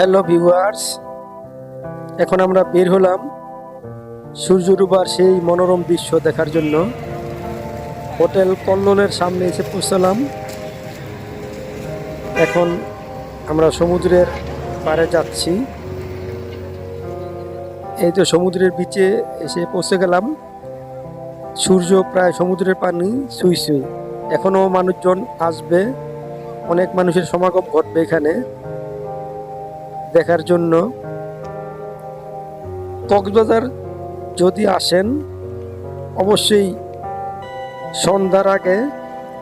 Hello viewers এখন আমরা বের হলাম সূর্য ডুবার সেই মনোরম দৃশ্য দেখার জন্য। হোটেল কল্লোলের সামনে এসে পৌঁছালাম। এখন আমরা সমুদ্রের পাড়ে যাচ্ছি। এই তো সমুদ্রের বিচে এসে পৌঁছে গেলাম। সূর্য প্রায় সমুদ্রের পানি সুই সুই এখনও মানুষজন আসবে। অনেক মানুষের সমাগম ঘটবে এখানে। দেখার জন্য কক্সবাজার যদি আসেন, অবশ্যই সন্ধ্যার আগে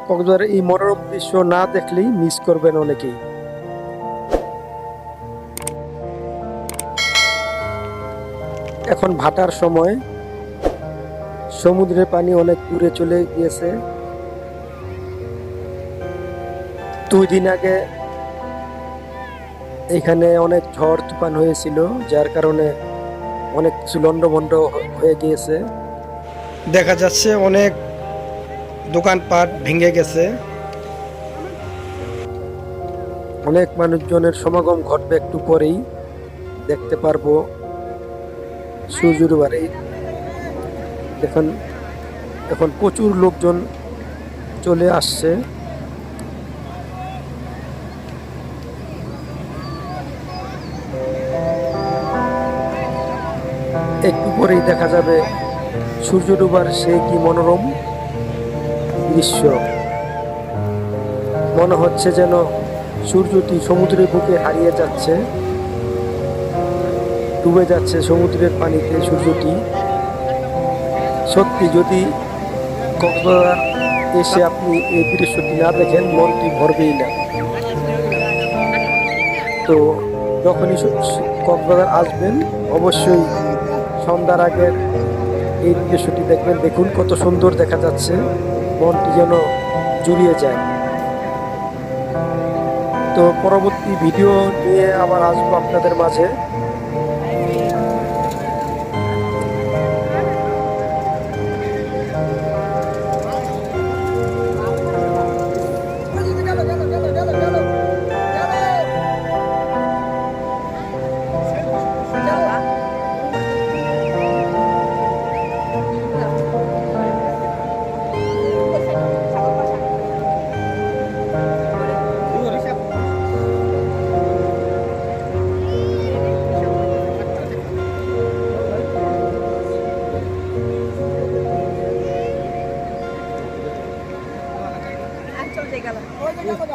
কক্সবাজারের এই মনোরম দৃশ্য না দেখলেই মিস করবেন অনেকেই। এখন ভাটার সময়। সমুদ্রের পানি অনেক দূরে চলে গিয়েছে। দুই দিন আগে এখানে অনেক ঝড় তুফান হয়েছিল যার কারণে অনেক কিছু লন্ডভন্ড হয়ে গিয়েছে। দেখা যাচ্ছে অনেক দোকানপাট ভেঙে গেছে। অনেক মানুষজনের সমাগম ঘটবে একটু পরেই দেখতে পারব সূর্যের বাড়ি এখন এখন প্রচুর লোকজন চলে আসছে। একটু পরেই দেখা যাবে সূর্য ডুবার সে কি মনোরম দৃশ্য। মনে হচ্ছে যেন সূর্যটি সমুদ্রের বুকে হারিয়ে যাচ্ছে। ডুবে যাচ্ছে সমুদ্রের পানিতে সূর্যটি। সত্যি, যদি কক্সবাজার এসে আপনি এই দৃশ্যটি না দেখেন, মনটি ভরবেই না। তো যখনই কক্সবাজার আসবেন, অবশ্যই সন্ধ্যার আগের এই দৃশ্যটি দেখবেন। দেখুন কত সুন্দর দেখা যাচ্ছে। মনটি যেন জুড়িয়ে যায়। তো পরবর্তী ভিডিও নিয়ে আবার আসব আপনাদের মাঝে। ঠাকুর